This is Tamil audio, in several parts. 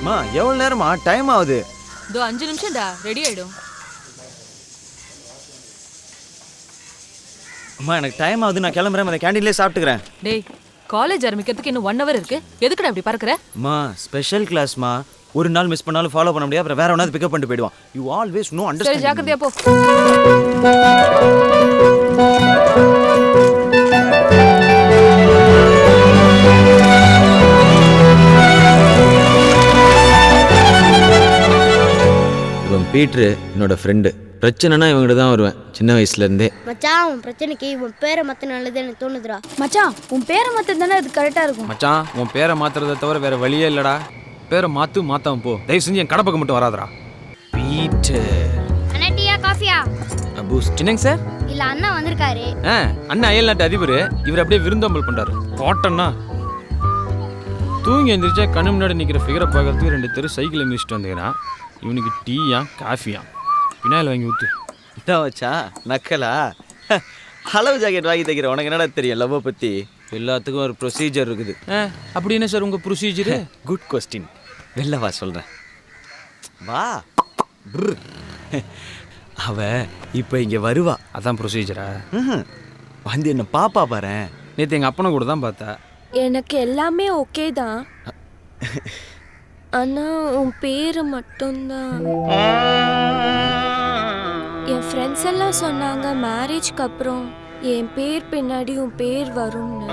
அம்மா எவ்வளோ நேரமா? டைம் ஆகுது. இதோ அஞ்சு நிமிஷம்டா. ரெடி ஆயிடும். அம்மா எனக்கு டைம் ஆகுது. நான் கிளம்புறேன். அந்த கேண்டீன்லேயே சாப்பிட்டுக்கிறேன். டேய் காலேஜ் ஆரம்பிக்கிறதுக்கு இன்னும் ஒன் ஹவர் இருக்கு. எதுக்குடா அப்படி பறக்குற? அம்மா ஸ்பெஷல் கிளாஸ்மா ஒரு நாள் மிஸ் பண்ணாலும் ஃபாலோ பண்ண முடியாது. அப்புறம் வேற ஒன்றாவது பிக்கப் பண்ணிட்டு போயிடுவான். யூ ஆல்வேஸ் நோ சரி அண்டர்ஸ்டாண்ட் ஜாக்கிரதையா போ. பீட்ரு என்னோட ஃப்ரெண்டு பிரச்சனைனா இவங்ககிட்ட தான் வருவேன் சின்ன வயசுல இருந்தே மச்சான் உன் பிரச்சனைக்கு உன் பேரை மத்த நல்லது எனக்கு தோணுதுடா. மச்சான் உன் பேரை மாத்த தானே அது கரெக்டா இருக்கும். மச்சான் உன் பேரை மாத்துறதை தவிர வேற வழியே இல்லடா. பேரை மாத்து மாத்தாம போ. தயவு செஞ்சு என் கடை பக்கம் மட்டும் வராதடா. பீட்டர் அண்ணா டீயா காஃபியா? பூஸ்ட். என்னங்க சார்? இல்ல அண்ணா வந்திருக்காரு. ஆ அண்ணன் அயல் நாட்டு அதிபர். இவர் அப்படியே விருந்தோம்பல் பண்றாரு. போட்டோன்னா தூங்கி எந்திரிச்சா கண்ணு முன்னாடி நிற்கிற ஃபிகரை பார்க்கறதுக்கு ரெண்டு தெரு சைக்கிளை மிதிச்சிட்டு வந்துக்கிறான் இவனுக்கு டீயா காஃபியா? பின்னாயில் வாங்கி ஊத்து. என்ன வச்சா நக்கலா? அளவு ஜாக்கெட் வாங்கி தைக்கிற உனக்கு என்னடா தெரியும் லவ்வை பற்றி எல்லாத்துக்கும் ஒரு ப்ரொசீஜர் இருக்குது. ஆ அப்படி என்ன சார் உங்கள் ப்ரொசீஜரு குட் கொஸ்டின் வெளில வா சொல்கிறேன் வா. அவ இப்போ இங்கே வருவா. அதான் ப்ரொசீஜரா. வந்து என்ன பாப்பா பாரு நேற்று எங்கள் அப்பனை கூட தான் பார்த்தா. எனக்கு எல்லாமே ஓகே தான். ஆனால் உன் பேர் மட்டும்தான். என் ஃப்ரெண்ட்ஸ் எல்லாம் சொன்னாங்க மேரேஜ்க்கு அப்புறம் என் பேர் பின்னாடி உன் பேர் வரும்னு.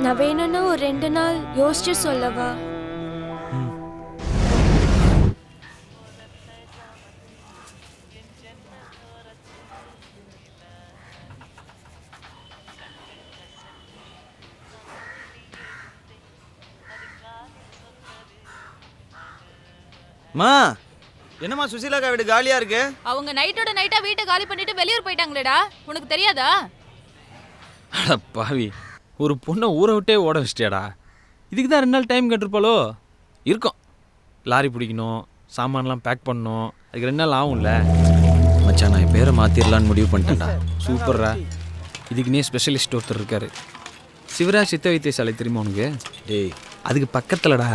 நான் வேணும்னா ஒரு ரெண்டு நாள் யோசிச்சு சொல்லவா? மா என்னம்மா சுசீலாக்கா வீடு காலியாக இருக்கு? அவங்க நைட்டோட நைட்டா வீட்டை காலி பண்ணிட்டு வெளியூர் போயிட்டாங்களேடா. உனக்கு தெரியாதா? அட பாவி ஒரு பொண்ணை ஊரை விட்டே ஓட வச்சிட்டியாடா. இதுக்கு தான் ரெண்டு நாள் டைம் கேட்டிருப்பாளோ? இருக்கும். லாரி பிடிக்கணும் சாமான்லாம் பேக் பண்ணணும். அதுக்கு ரெண்டு நாள் ஆகும்ல. மச்சான் நான் என் பேரை மாற்றிடலான்னு முடிவு பண்ணிட்டேன்டா. சூப்பர்ரா. இதுக்குன்னே ஸ்பெஷலிஸ்ட் ஒருத்தர் இருக்காரு. சிவராஜ் சித்த வைத்தியசாலை தெரியுமா உனக்கு? டேய். அதுக்கு பக்கத்துலடா.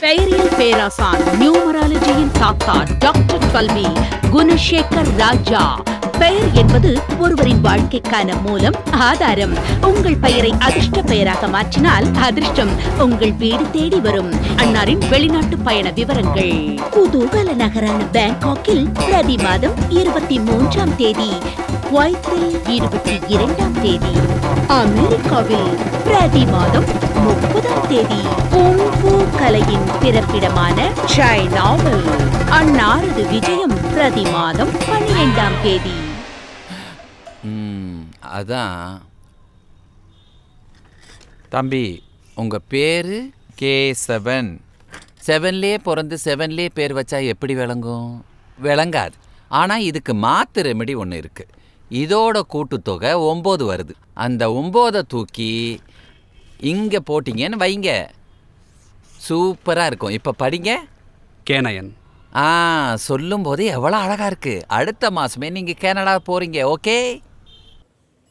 பெயரியல் பேராசான் நியூமராலஜியின் தாத்தா டாக்டர் கல்வி குணசேகர் ராஜா பெயர் என்பது ஒருவரின் வாழ்க்கைக்கான மூலம் ஆதாரம். உங்கள் பெயரை அதிர்ஷ்ட பெயராக மாற்றினால் அதிர்ஷ்டம் உங்கள் வீடு தேடி வரும். அன்னாரின் வெளிநாட்டு பயண விவரங்கள். புதுகல நகரான பேங்காக்கில் பிரதி மாதம் இருபத்தி மூன்றாம் தேதி. குவைத்தில் இருபத்தி இரண்டாம் தேதி. அமெரிக்காவில் பிரதி மாதம் முப்பதாம் தேதி குங்ஃபு கலையின் பிறப்பிடமான சைனாவில் அன்னாரது விஜயம் பிரதி மாதம் பன்னிரெண்டாம் தேதி. ம், அதான். தம்பி உங்க பேரு கேசவன். செவன்லே பிறந்து செவன்லே பேர் வச்சா எப்படி விளங்கும்? விளங்காது. ஆனால் இதுக்கு மாத்து ரெமெடி ஒன்று இருக்குது இதோட கூட்டுத்தொகை ஒம்பது வருது. அந்த ஒம்போதை தூக்கி இங்க போட்டீங்கன்னு வைங்க. சூப்பரா இருக்கும். இப்ப படிங்க. கேனயன் ஆ சொல்லும்போது எவ்வளோ அழகா இருக்கு. அடுத்த மாசமே நீங்க கனடா போறீங்க ஓகே?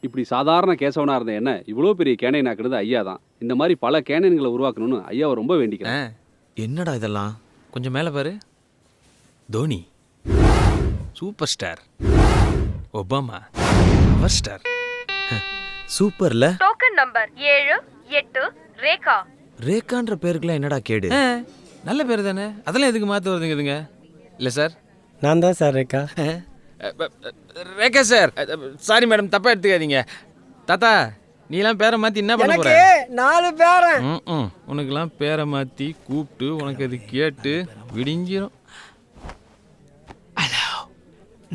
இப்படி சாதாரண கேசவனா இருந்த என்ன இவ்வளோ பெரிய கேனையன் ஆக்குறது ஐயா தான். இந்த மாதிரி பல கேனையன்களை உருவாக்கணும்னு ஐயாவை ரொம்ப வேண்டிக்கிறேன். என்னடா இதெல்லாம்? கொஞ்சம் மேலே பாரு. Dhoni. Super star. Obama. Power star. சூப்பர்ல. டோக்கன் நம்பர் ஏழு எட்டு ரேகா. ரேகான்ற பேருக்குலாம் என்னடா கேடு? நல்ல பேர் தானே. அதெல்லாம் எதுக்கு மாற்ற வருதுங்க இதுங்க? இல்லை சார்? நான் தான் sir Rekha Rekha sir. Sorry madam தப்பா எடுத்துக்காதீங்க. தாத்தா நீலாம் பேரை மாற்றி என்ன பண்ண போற? நாலு பேரன் ம், ம். உனக்கெல்லாம் பேரை மாற்றி கூப்பிட்டு உனக்கு அது கேட்டு விடிஞ்சிரும்.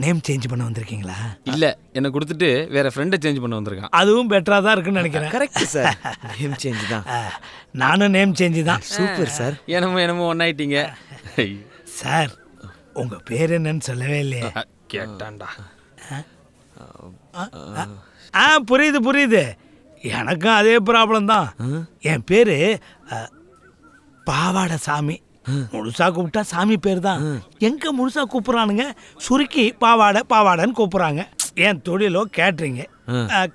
நேம் சேஞ்ச் பண்ண வந்திருக்கீங்களா? இல்லை என்னை கொடுத்துட்டு வேற ஃப்ரெண்டை சேஞ்ச் பண்ண வந்திருக்கான். அதுவும் பெட்டரா தான் இருக்குன்னு நினைக்கிறேன். கரெக்ட் சார் நேம் சேஞ்ச் தான். நானும் நேம் சேஞ்ச் தான். சூப்பர் சார் என்னமோ என்னமோ ஒன்னாயிட்டீங்க. சார் உங்க பேர் என்னன்னு சொல்லவே இல்லையே. கேட்டான்டா. ஆ புரியுது புரியுது. எனக்கும் அதே ப்ராப்ளம் தான். என் பேரு பாவாடை சாமி முழுசா கூப்பிட்டா சாமி பேர் தான் எங்க முழுசா கூப்பிடுறானுங்க? சுருக்கி பாவாடை பாவாடைன்னு கூப்பிடுறாங்க. என் தொழிலோ கேட்ரிங்க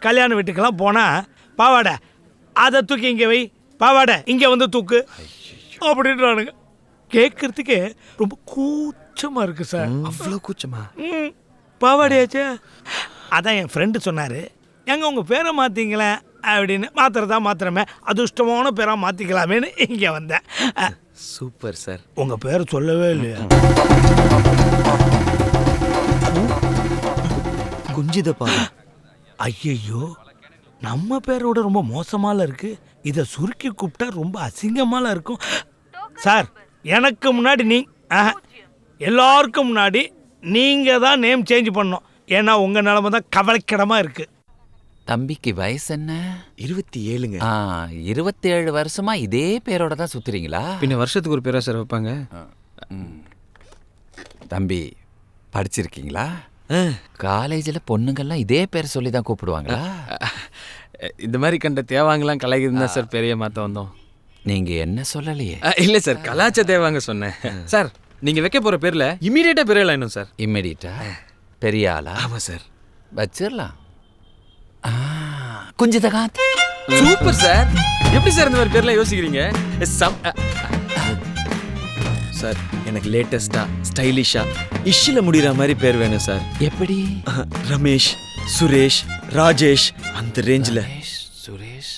கல்யாண வீட்டுக்கெல்லாம் போனா பாவாடை அதை தூக்கி இங்க வை. பாவாடை இங்க வந்து தூக்கு. அப்படின்றானுங்க. கேட்கறதுக்கே ரொம்ப கூச்சமா இருக்கு சார். அவ்வளோ கூச்சமா? ம், பாவாடியாச்சே? அதான் என் ஃப்ரெண்டு சொன்னார். எங்க உங்கள் பேரை மாற்றிங்களேன் அப்படின்னு. மாத்திரதா மாத்திரமே. அதிர்ஷ்டமான பேராக மாற்றிக்கலாமேன்னு இங்கே வந்தேன். Super sir. உங்கள் பேரை சொல்லவே இல்லையா. குஞ்சிதப்பா ஐயையோ நம்ம பேரோட ரொம்ப மோசமால இருக்கு. இதை சுருக்கி கூப்பிட்டா ரொம்ப அசிங்கமால இருக்கும். சார் எனக்கு முன்னாடி நீ எல்லாருக்கும் முன்னாடி நீங்கள் தான் நேம் சேஞ்ச் பண்ணணும். ஏன்னா உங்கள் நிலமை தான் கவலைக்கிடமாக இருக்கு. தம்பிக்கு வயசு என்ன? இருபத்தி ஏழுங்க. ஆ இருபத்தேழு வருஷமா இதே பேரோட தான் சுத்துறீங்களா? பின்ன வருஷத்துக்கு ஒரு பேரா சார் வைப்பாங்க. ம். தம்பி படிச்சிருக்கீங்களா? காலேஜில் பொண்ணுங்கள்லாம் இதே பேர் சொல்லி தான் கூப்பிடுவாங்களா? இந்த மாதிரி கண்ட தேவாங்கலாம் கலைக்குதுன்னு தான் சார் பெரிய மாற்ற வந்தோம். நீங்க என்ன சொல்லலையே? இல்லை சார் கலாச்ச தேவாங்க சொன்னேன். சார் நீங்கள் வைக்க போகிற பேரில் இமீடியட்டாக பேர் வேணும் சார்? இம்மிடியட்டா பெரிய ஆளா? ஆமாம் சார். வச்சிடலாம் குஞ்சிதகாந்த் சூப்பர் சார். எப்படி சார் இந்த மாதிரி பேர்லாம் யோசிக்கிறீங்க? சம் சார் எனக்கு லேட்டஸ்ட்டாக ஸ்டைலிஷாக இஷ்ஷில் முடிகிற மாதிரி பேர் வேணும் சார். எப்படி? ரமேஷ் சுரேஷ் ராஜேஷ் அந்த ரேஞ்சில் சுரேஷ்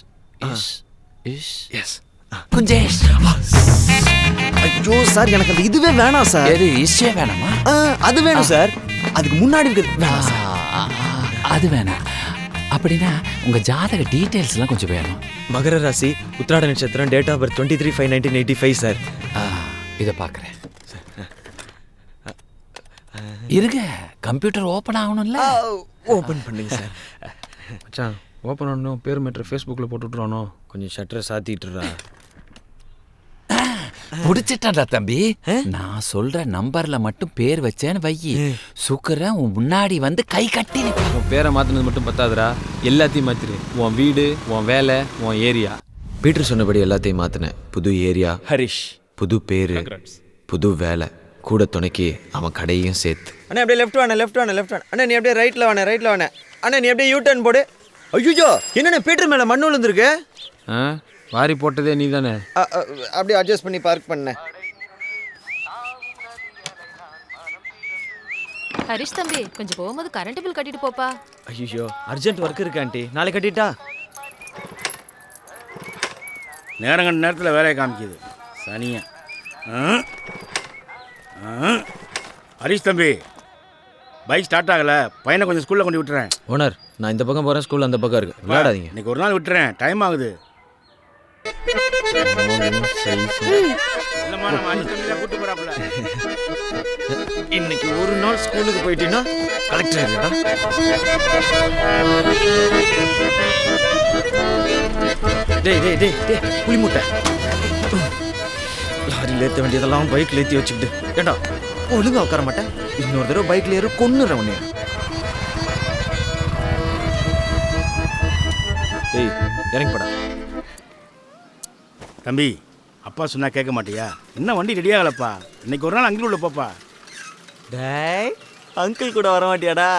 இஷ் எஸ் குஞ்சேஷ். ஐயோ சார் எனக்கு அந்த இதுவே வேணாம் சார். எது இஷ்யே வேணாமா? அது வேணும் சார். அதுக்கு முன்னாடி இருக்கிறது வேணாம் அது வேணாம். அப்படின்னா உங்க ஜாதக டீடைல்ஸ் எல்லாம் கொஞ்சம் வேணும். மகர ராசி உத்திராட நட்சத்திரம் date of birth twenty three five nineteen eighty five sir ஆ, இதை பார்க்குறேன். இருங்க கம்ப்யூட்டர் ஓப்பன் ஆகணும்ல? ஓப்பன் பண்ணுங்க சார் மச்சான் ஓப்பன் பண்ணணும் பேர் மேட்ரு ஃபேஸ்புக்கில் போட்டு விட்ருவானோ கொஞ்சம் ஷட்டரை சாத்திட்டுறா புடிச்சிட்டா தம்பி. நான் சொல்ற நம்பர்ல மட்டும் பேர் வச்சேன்னு வையி சுக்கரன் உன் முன்னாடி வந்து கை கட்டி. உன் பேரை மாற்றினது மட்டும் பத்தாதுடா. எல்லாத்தையும் மாற்றிரு உன் வீடு உன் வேலை உன் ஏரியா. பீட்டர் சொன்னபடி எல்லாத்தையும் மாற்றினேன் புது ஏரியா ஹரிஷ். புது பேரு புது வேலை. கூட துணைக்கு அவன் கடையும் சேர்த்து. அண்ணா அப்படியே லெஃப்ட் வாண்ணே லெஃப்ட் வாண்ணே லெஃப்ட் வாண்ணே. அண்ணா நீ அப்படியே ரைட்டில் வாண்ணே ரைட்டில் வாண்ணே. அண்ணா நீ அப்படியே யூ டர்ன் போடு. ஐயோ என்னண்ணே பீட்டர் மேலே மண் விழுந்திருக்கு? ஆ? வாரி போட்டதே நீ தானே அப்படியே அட்ஜஸ்ட் பண்ணி பார்க் பண்ணேன் ஹரிஷ் தம்பி கொஞ்சம் போகும்போது கரண்ட் பில் கட்டிட்டு போப்பா. ஐயோ அர்ஜென்ட் ஒர்க் இருக்கு ஆண்டி நாளை கட்டிட்டா? நேரம் கண்ட நேரத்தில் வேலையை காமிக்குது. சனியா. ஹரிஷ் தம்பி பைக் ஸ்டார்ட் ஆகலை. பையனை கொஞ்சம் ஸ்கூலில் கொண்டு விட்டுறேன். ஓனர் நான் இந்த பக்கம் போகிறேன் ஸ்கூல் அந்த பக்கம் இருக்கு. விளையாடாதீங்க. இன்னைக்கு ஒரு நாள் விட்டுறேன். டைம் ஆகுது. இன்னைக்கு ஒரு நாள் ஸ்கூலுக்கு போயிட்டீங்கன்னா கலெக்டர் இல்லடா. டேய் டேய் டேய் டேய் புளிமுட்டை லாரியில் ஏற்ற வேண்டியதெல்லாம் பைக்கில் ஏற்றி வச்சுக்கிட்டு. ஏண்டா ஒழுங்காக உட்கார மாட்டேன் இன்னொரு தடவை பைக்கில் ஏறி கொன்னுறவனே. உன்னைய டேய் இறங்கி போடா தம்பி அப்பா சொன்னா கேட்க மாட்டியா? என்ன வண்டி ரெடி ஆகலப்பா? இன்னைக்கு ஒரு நாள் அங்கே உள்ள போப்பா. டேய் அங்கிள் கூட வர மாட்டியாடா?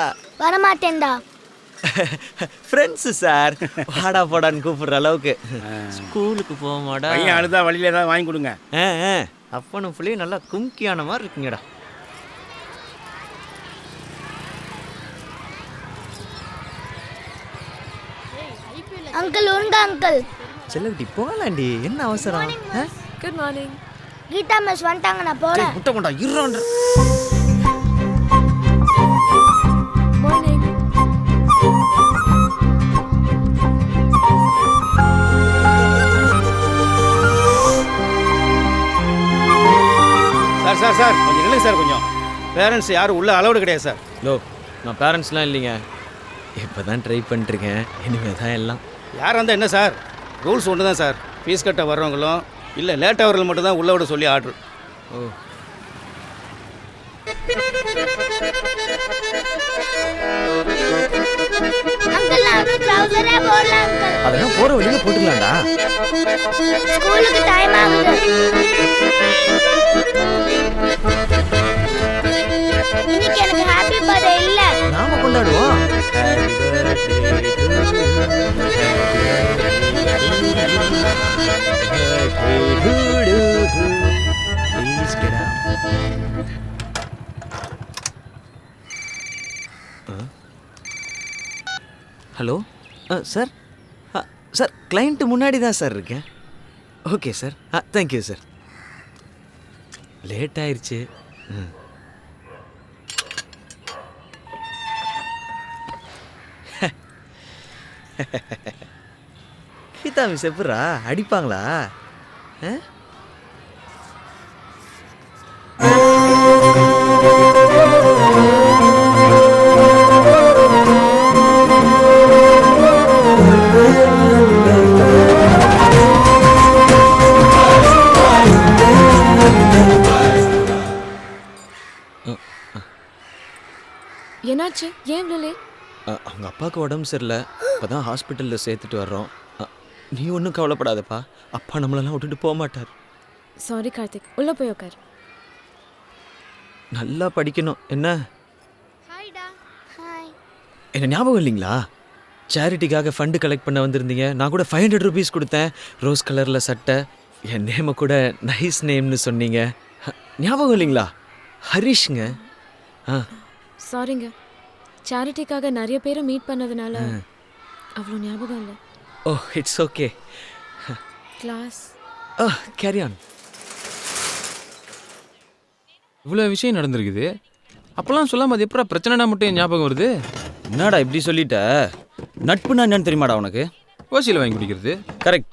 வரமாட்டேன்டா. Friends sir. வாடா போடான்னு கூப்பிடுற அளவுக்கு. ஸ்கூலுக்கு போக மாடா பையன் அழுதா வழியில ஏதாவது வாங்கி கொடுங்க. ஆ ஆ. அப்பனும் புள்ளியும் நல்லா கும்கியான மாதிரி இருக்குங்கடா. அங்கிள் உங்க அங்கிள். செல்லக்குட்டி போகலாண்டி என்ன அவசரம்? ஆ? குட் மார்னிங் கீதா மிஸ் வந்துட்டாங்க நான் போறேன் முட்டை கொண்டா இருறான்ற மார்னிங் சார் சார் சார் கொஞ்சம் நில்லுங்க சார் கொஞ்சம். பேரண்ட்ஸ் யாரும் உள்ள அலௌடு கிடையாது சார் லோ நான் பேரண்ட்ஸ்லாம் இல்லைங்க. இப்போ தான் ட்ரை பண்ணிருக்கேன் இனிமே தான் எல்லாம். யார் வந்தால் என்ன சார் ரூல்ஸ் ஒன்று தான் சார். ஃபீஸ் கட்ட வர்றவங்களும் இல்லை லேட்டாக வரவங்க மட்டும் தான் உள்ள விட சொல்லி ஆர்டர். ஓ. அதெல்லாம் போகிற வழியில் போட்டுக்கலாம்டா. ஸ்கூலுக்கு டைம் ஆகுது. இன்னைக்கு எனக்கு ஹாப்பி பர்த்டே இல்ல. நாம கொண்டாடுவோம். ஹலோ சார் சார் கிளைண்ட்டு முன்னாடி தான் சார் இருக்கேன். ஓகே சார் ஆ தேங்க்யூ சார் லேட் ஆயிடுச்சு ம் கீதா மிஸ் எப்பட்றா அடிப்பாங்களா என்னாச்சு? ஏன் இவ்வளோ லேட் அ, அவங்க அப்பாவுக்கு உடம்பு சரியில்லை. இப்போ தான் ஹாஸ்பிட்டலில் சேர்த்துட்டு வர்றோம். நீ ஒன்றும் கவலைப்படாதப்பா. அப்பா நம்மளெல்லாம் விட்டுட்டு போக மாட்டார். சாரி கார்த்திக். உள்ளே போய் உட்கார் நல்லா படிக்கணும். என்ன? என்ன ஞாபகம் இல்லைங்களா? சேரிட்டிக்காக ஃபண்டு கலெக்ட் பண்ண வந்திருந்தீங்க. நான் கூட ஃபைவ் ஹண்ட்ரட் ருபீஸ் கொடுத்தேன். ரோஸ் கலரில் சட்டை. என் நேமை கூட நைஸ் நேம்னு சொன்னீங்க. ஹ, ஞாபகம் இல்லைங்களா? ஹரிஷ்ங்க. ஆ. சாரிங்க சேரிட்டிக்காக நிறைய பேரை மீட் பண்ணதுனால அவ்வளோ ஞாபகம் இல்லை ஓ it's okay class oh carry on இவ்வளோ விஷயம் நடந்திருக்குது. அப்போல்லாம் சொல்லாம அது எப்படா பிரச்சனைனா மட்டும் என் ஞாபகம் வருது? என்னடா இப்படி சொல்லிட்ட? நட்புனா என்னன்னு தெரியுமாடா உனக்கு? ஓசியில் வாங்கி குடிக்கிறது. கரெக்ட்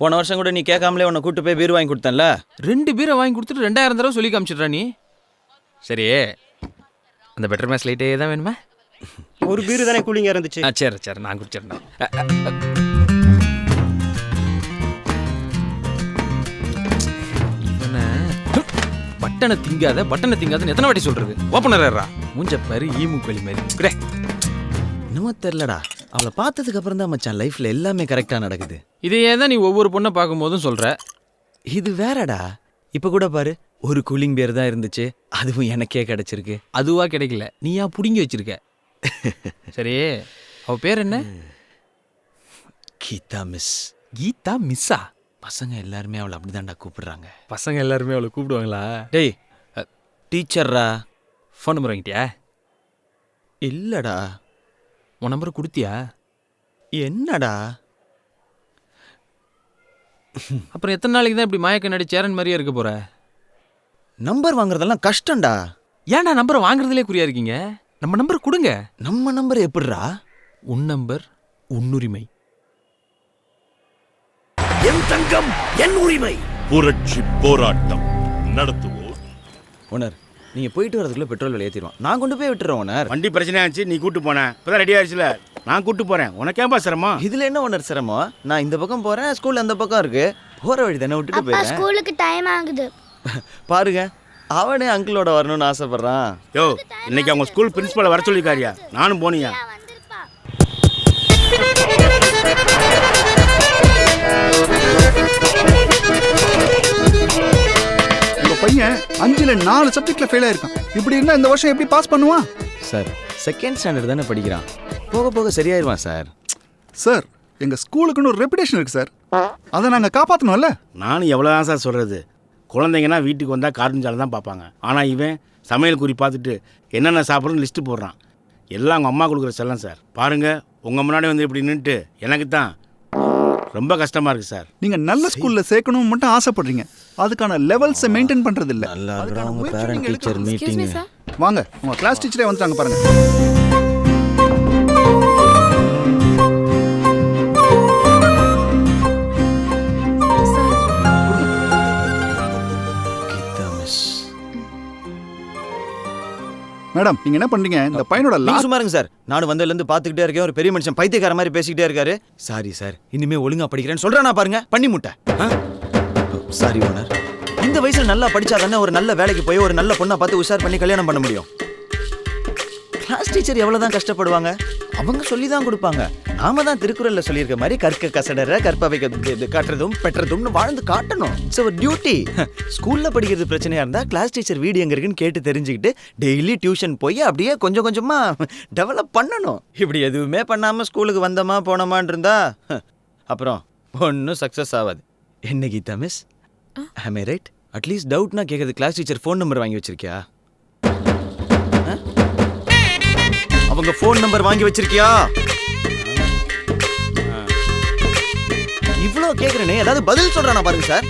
போன வருஷம் கூட நீ கேட்காமலே உன்னை கூட்டு போய் பீர் வாங்கி கொடுத்தேன்ல? ரெண்டு பீரை வாங்கி கொடுத்துட்டு ரெண்டாயிரம் தடவை சொல்லி காமிச்சிடுறா நீ. சரி அந்த பெட்டர் மேட்ச் லைட்டே தான் வேணுமா? ஒரு பீரு தானே கூலிங்காக இருந்துச்சு? ஆ சரி சரி நான் குடிச்சிடுறேன். இவனை பட்டனை திங்காத பட்டனை திங்காதன்னு எத்தனை வாட்டி சொல்றது? ஓப்பனரா மூஞ்ச பாரு ஈமு களி மாதிரி. குடே. என்னமோ தெரிலடா அவளை பார்த்ததுக்கு அப்புறம் தான் மச்சான் லைஃப்ல எல்லாமே கரெக்டாக நடக்குது. இதையே தான் நீ ஒவ்வொரு பொண்ணை பார்க்கும்போதும் சொல்ற? இது வேறடா. இப்போ கூட பாரு ஒரு கூலிங் பேர் தான் இருந்துச்சு. அதுவும் எனக்கே கிடைச்சிருக்கு. அதுவா கிடைக்கல. நீயா புடுங்கி வச்சிருக்க. சரி அவ பேர் என்ன? கீதா மிஸ். கீதா மிஸ்ஸா? பசங்க எல்லாருமே அவளை அப்படிதான்டா கூப்பிடுறாங்க. பசங்க எல்லாருமே அவளை கூப்பிடுவாங்களா? டேய் டீச்சர்ரா ஃபோன் நம்பர் வாங்கிட்டியா? இல்லடா. உன் நம்பர் கொடுத்தியா? என்னடா? அப்புறம் எத்தனை நாளைக்கு தான் இப்படி மயக்க நடி சேரன் மாதிரியே இருக்க போற? நம்பர் வாங்குறதெல்லாம் கஷ்டம்டா. ஏன்டா நம்பரை வாங்குறதுலே குறியா இருக்கீங்க? நம்ம நம்பர் கொடுங்க. நம்ம நம்பர் எப்படிடா? உன் நம்பர் உன்னுரிமை என் தங்கம் என் உரிமை. புரட்சி போராட்டம். நடத்துவோர். ஓனர் நீங்கள் போயிட்டு வரதுக்குள்ள பெட்ரோல் விலை ஏற்றிடுவோம் நான் கொண்டு போய் விட்டுறேன் ஓனர். வண்டி பிரச்சனை ஆச்சு நீ கூட்டு போனேன் இப்பதான் ரெடி ஆயிடுச்சுல. நான் கூட்டு போறேன். உனக்கேம்பா சிரமம்? இதில் என்ன ஓனர் சிரமம்? நான் இந்த பக்கம் போகிறேன் ஸ்கூல் அந்த பக்கம் இருக்கு. போகிற வழி தானே விட்டுட்டு போயிடுறேன். ஸ்கூலுக்கு டைம் ஆகுது. பாருங்க அவனே அங்கிளோட வரணும்னு ஆசைப்படுறான். யோ இன்னைக்கு அவங்க ஸ்கூல் பிரின்சிபலை வர சொல்லிருக்காரியா நானும் போனியா? உங்க பையன் அஞ்சுல நாலு சப்ஜெக்ட்ல ஃபெயில் ஆயிருக்கான். இப்படி இருந்தா இந்த வருஷம் எப்படி பாஸ் பண்ணுவான்? சார் செகண்ட் ஸ்டாண்டர்ட் தானே படிக்கிறான். போக போக சரியாயிருவான் சார் சார் எங்க ஸ்கூலுக்குன்னு ஒரு ரெப்புடேஷன் இருக்கு சார் அதை நாங்க காப்பாத்தணும்ல? நானும் எவ்வளோதான் சார் சொல்கிறது குழந்தைங்கன்னா வீட்டுக்கு வந்தால் கார்ட்டூன் சேனல் தான் பார்ப்பாங்க. ஆனால் இவன் சமையல் குறி பார்த்துட்டு என்னென்ன சாப்பிட்றன்னு லிஸ்ட்டு போடுறான். எல்லாம் அவங்க அம்மா கொடுக்குற செல்லம் சார். பாருங்கள் உங்கள் முன்னாடி வந்து இப்படி நின்றுட்டு எனக்கு தான் ரொம்ப கஷ்டமாக இருக்குது சார். நீங்க நல்ல ஸ்கூல்ல சேர்க்கணும்னு மட்டும் ஆசைப்படுறீங்க. அதுக்கான லெவல்ஸை மெயின்டைன் பண்றது இல்ல வாங்க உங்க கிளாஸ் டீச்சரே வந்துட்டாங்க பாருங்க. மேடம் நீங்க என்ன பண்றீங்க? இந்த பையனோட சும்மா இருங்க சார். நானும் வந்ததுலேருந்து பார்த்துக்கிட்டே இருக்கேன். ஒரு பெரிய மனுஷன் பைத்தியக்கார மாதிரி பேசிக்கிட்டே இருக்காரு. சாரி சார் இனிமே ஒழுங்கா படிக்கிறேன்னு சொல்றேனா பாருங்க. பண்ணி முட்டை. சாரி ஓனர் இந்த வயசுல நல்லா படிச்சா தானே ஒரு நல்ல வேலைக்கு போய் ஒரு நல்ல பொண்ணை பார்த்து உஷார் பண்ணி கல்யாணம் பண்ண முடியும்? கிளாஸ் டீச்சர் எவ்வளவுதான் கஷ்டப்படுவாங்க? அவங்க சொல்லி தான் கொடுப்பாங்க. நாம தான் திருக்குறள்ல சொல்லியிருக்க மாதிரி கற்க கசடற கற்பவை காட்டுறதும் பெற்றதும்னு வாழ்ந்து காட்டணும். இட்ஸ் ஒரு டியூட்டி ஸ்கூல்ல படிக்கிறது பிரச்சனையா இருந்தா கிளாஸ் டீச்சர் வீடு எங்க இருக்குன்னு கேட்டு தெரிஞ்சுக்கிட்டு டெய்லி டியூஷன் போய் அப்படியே கொஞ்சம் கொஞ்சமா டெவலப் பண்ணணும். இப்படி எதுவுமே பண்ணாம ஸ்கூலுக்கு வந்தோமா போனோமான்னு இருந்தா அப்புறம் ஒன்றும் சக்ஸஸ் ஆகாது என்ன Geetha miss I right at least டவுட்னா கேட்கறது கிளாஸ் டீச்சர் ஃபோன் நம்பர் வாங்கி வச்சிருக்கியா? அவங்க ஃபோன் நம்பர் வாங்கி வச்சிருக்கியா? இவ்வளோ கேட்குறேனே ஏதாவது பதில் சொல்றானா பாருங்க சார்.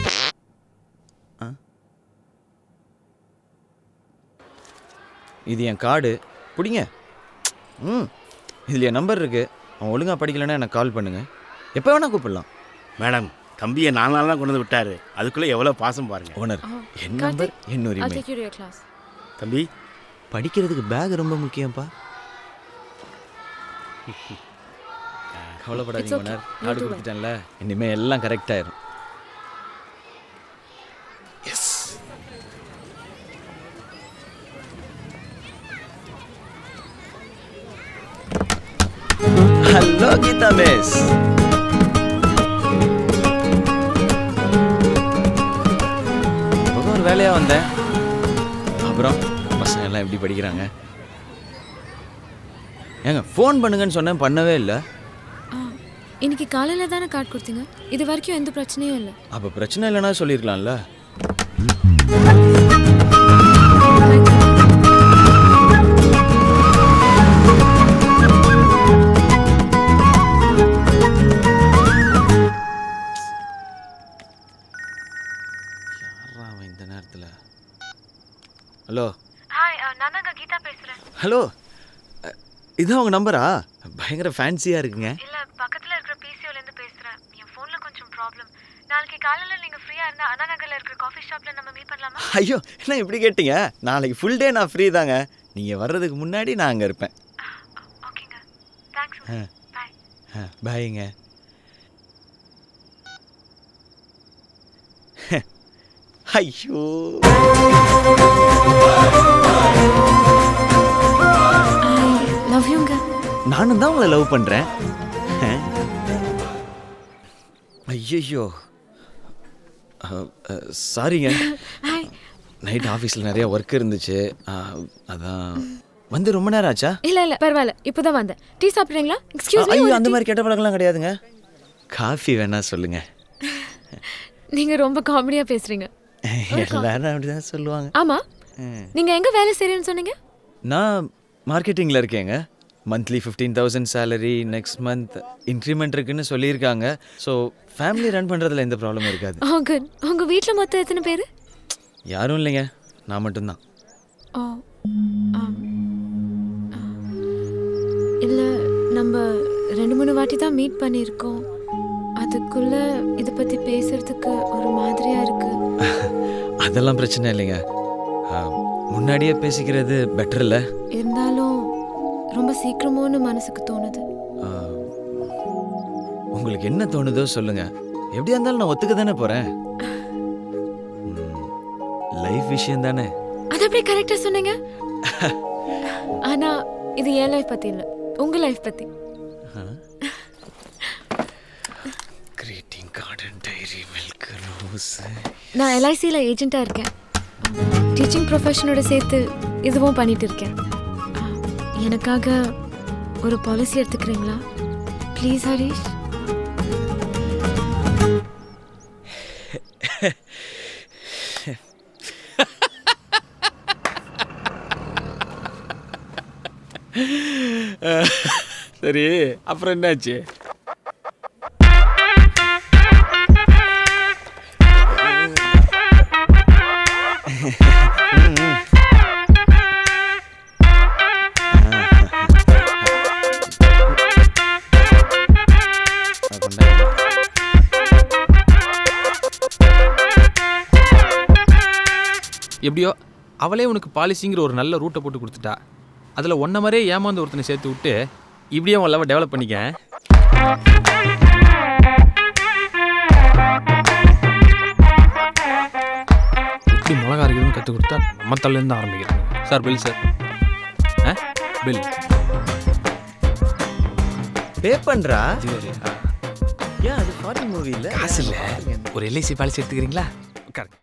ஆ? இது என் கார்டு. பிடிங்க. ம். இதில் என் நம்பர் இருக்கு. அவன் ஒழுங்கா படிக்கலைன்னா எனக்கு கால் பண்ணுங்க. எப்போ வேணா கூப்பிடலாம். மேடம் தம்பியை நாலு நாள் தான் கொண்டு வந்து விட்டாரு. அதுக்குள்ளே எவ்வளோ பாசம் பாருங்க. ஓனர் என் நம்பர் என் உரிமை கிளாஸ் தம்பி. படிக்கிறதுக்கு பேக் ரொம்ப முக்கியம்ப்பா கவலைப்படாதீங்க You'll கார்டு. கொடுத்துட்டேன்ல. இனிமே எல்லாம் கரெக்ட் ஆயிரும். எஸ் ஹலோ கீதா மிஸ் ஒரு வேலையா வந்தேன். அப்புறம் பசங்க எல்லாம் எப்படி படிக்கிறாங்க? ஏங்க ஃபோன் பண்ணுங்கன்னு சொன்னேன் பண்ணவே இல்லை. இன்னைக்கு காலையில் தானே கார்டு கொடுத்தீங்க? இது வரைக்கும் எந்த பிரச்சனையும் இல்லை. அப்போ பிரச்சனை இல்லைன்னா சொல்லியிருக்கலாம்ல இந்த நேரத்தில்? ஹலோ? ஹாய் நான் தாங்க கீதா பேசுகிறேன் ஹலோ? இதான் உங்க நம்பரா? பயங்கர ஃபேன்சியாக இருக்குங்க. இல்லை பக்கத்தில் இருக்கிற பிசிஓலேருந்து பேசுகிறேன் என் ஃபோனில் கொஞ்சம் ப்ராப்ளம் நாளைக்கு காலையில் நீங்கள் ஃப்ரீயாக இருந்தால் அண்ணா நகரில் இருக்கிற காஃபி ஷாப்பில் நம்ம மீட் பண்ணலாமா? ஐயோ என்ன இப்படி கேட்டீங்க? நாளைக்கு ஃபுல் டே நான் ஃப்ரீ தாங்க. நீங்கள் வர்றதுக்கு முன்னாடி நான் அங்கே இருப்பேன். ஓகேங்க. தேங்க்ஸ் ஆ. பாய்ங்க ஐயோ. நானும் தான் உங்களை லவ் பண்ணுறேன் ஐயோ சாரிங்க நைட் ஆஃபீஸில் நிறைய ஒர்க் இருந்துச்சு. அதான். வந்து ரொம்ப நேரம் ஆச்சா? இல்லை இல்லை பரவாயில்ல. இப்போ தான் வந்தேன். டீ சாப்பிட்றீங்களா? எக்ஸ்கியூஸ் ஐயோ அந்த மாதிரி கெட்ட பழக்கம்லாம் கிடையாதுங்க. காஃபி வேணா சொல்லுங்க. நீங்கள் ரொம்ப காமெடியாக பேசுகிறீங்க எல்லாரும் அப்படிதான் சொல்லுவாங்க. ஆமாம். நீங்கள் எங்கே வேலை செய்கிறேன்னு சொன்னீங்க? நான் மார்க்கெட்டிங்கில் இருக்கேங்க. Monthly fifteen thousand salary next month increment இருக்குன்னு சொல்லியிருக்காங்க. ஸோ ஃபேமிலி ரன் பண்ணுறதுல எந்த ப்ராப்ளமும் இருக்காது. ஓ குட் உங்கள் வீட்டில் மொத்தம் எத்தனை பேர்? யாரும் இல்லைங்க. நான் மட்டும்தான். ஓ இல்லை நம்ம ரெண்டு மூணு வாட்டி தான் மீட் பண்ணியிருக்கோம். அதுக்குள்ள இதை பற்றி பேசுறதுக்கு ஒரு மாதிரியா இருக்கு. அதெல்லாம் பிரச்சனை இல்லைங்க. முன்னாடியே பேசிக்கிறது பெட்டர் இல்லை? இருந்தாலும் ரொம்ப சீக்கிரமோன்னு மனசுக்கு தோணுது. உங்களுக்கு என்ன தோணுதோ சொல்லுங்க. எப்படியா இருந்தாலும் நான் ஒத்துக்க தானே போகிறேன் லைஃப் விஷயம் தானே? அது அப்படியே கரெக்டாக சொன்னீங்க? ஆனா இது என் லைஃப் பற்றி இல்லை. உங்கள் லைஃப் பற்றி greeting garden diary milk rose நான் எல்ஐசியில் ஏஜென்ட்டாக இருக்கேன். டீச்சிங் ப்ரொஃபஷனோட சேர்த்து இதுவும் பண்ணிட்டு இருக்கேன். எனக்காக ஒரு பாலிசி எடுத்துக்கிறீங்களா? ப்ளீஸ் ஹரீஷ் சரி அப்புறம் என்னாச்சு? எப்படியோ அவளே உனக்கு பாலிசிங்கிற ஒரு நல்ல ரூட்டை போட்டு கொடுத்துட்டா. அதில் ஒன்றை மாதிரியே ஏமாந்து ஒருத்தனை சேர்த்து விட்டு இப்படியே உன் லவ் டெவலப் பண்ணிக்க. இப்படி மிளகா அரைக்கிறதுன்னு கற்றுக் கொடுத்தா நம்ம தள்ளிருந்து ஆரம்பிக்கிறோம் சார் பில் சார் ஆ? பில் பே பண்றா? சரி ஏன் அது ஃபாரின் மூவி இல்ல? காசு இல்லை. ஒரு எல்ஐசி பாலிசி எடுத்துக்கிறீங்களா? உட்காருங்க